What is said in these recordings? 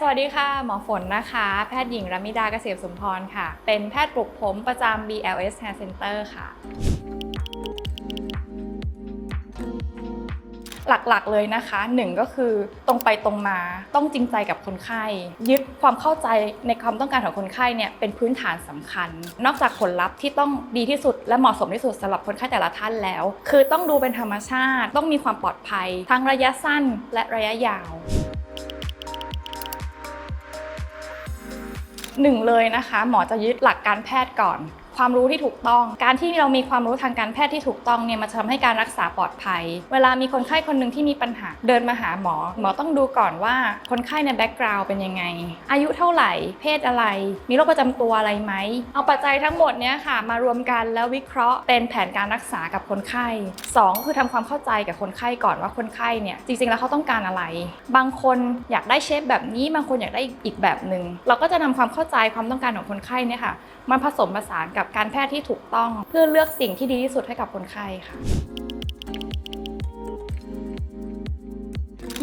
สวัสดีค่ะ หมอฝนนะคะ แพทย์หญิงรัมิดาเกษมสมพรค่ะ เป็นแพทย์ปลุกผมประจำ BLS Hair Center ค่ะ หลักๆเลยนะคะหนึ่งก็คือตรงไปตรงมาต้องจริงใจกับคนไข้ ยึดความเข้าใจในความต้องการของคนไข้เนี่ยเป็นพื้นฐานสำคัญ นอกจากผลลัพธ์ที่ต้องดีที่สุดและเหมาะสมที่สุดสำหรับคนไข้แต่ละท่านแล้ว คือต้องดูเป็นธรรมชาติ ต้องมีความปลอดภัย ทั้งระยะสั้นและระยะยาว หนึ่งเลยนะคะ หมอจะยึดหลักการแพทย์ก่อน ความรู้ที่ถูกต้อง การที่เรามีความรู้ทางการแพทย์ที่ถูกต้องเนี่ยมันจะทำให้การรักษาปลอดภัย เวลามีคนไข้คนหนึ่งที่มีปัญหาเดินมาหาหมอ หมอต้องดูก่อนว่าคนไข้ในแบ็กกราวด์เป็นยังไง อายุเท่าไหร่ เพศอะไร มีโรคประจำตัวอะไรไหม เอาปัจจัยทั้งหมดเนี้ยค่ะ มารวมกันแล้ววิเคราะห์เป็นแผนการรักษากับคนไข้สองคือทำความเข้าใจกับคนไข้ก่อนว่าคนไข้เนี่ยจริงๆแล้วเขาต้องการอะไร บางคนอยากได้เชฟแบบนี้บางคนอยากได้อีกแบบหนึ่งเราก็จะนำความเข้าใจความต้องการของคนไข้เนี่ยค่ะมาผสมผสานกับการแพทย์ที่ถูกต้อง เพื่อเลือกสิ่งที่ดีที่สุดให้กับคนไข้ค่ะ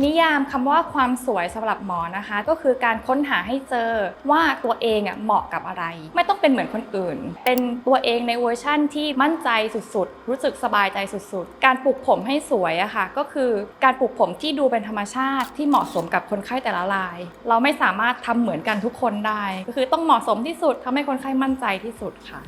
นิยามคำว่าความสวยสำหรับหมอนะคะ ก็คือการค้นหาให้เจอว่าตัวเองอะเหมาะกับอะไร ไม่ต้องเป็นเหมือนคนอื่น เป็นตัวเองในเวอร์ชั่นที่มั่นใจสุดๆ รู้สึกสบายใจสุดๆ การปลูกผมให้สวยอะค่ะก็คือการปลูกผมที่ดูเป็นธรรมชาติที่เหมาะสมกับคนไข้แต่ละราย เราไม่สามารถทำเหมือนกันทุกคนได้ ก็คือต้องเหมาะสมที่สุดทำให้คนไข้มั่นใจที่สุดค่ะ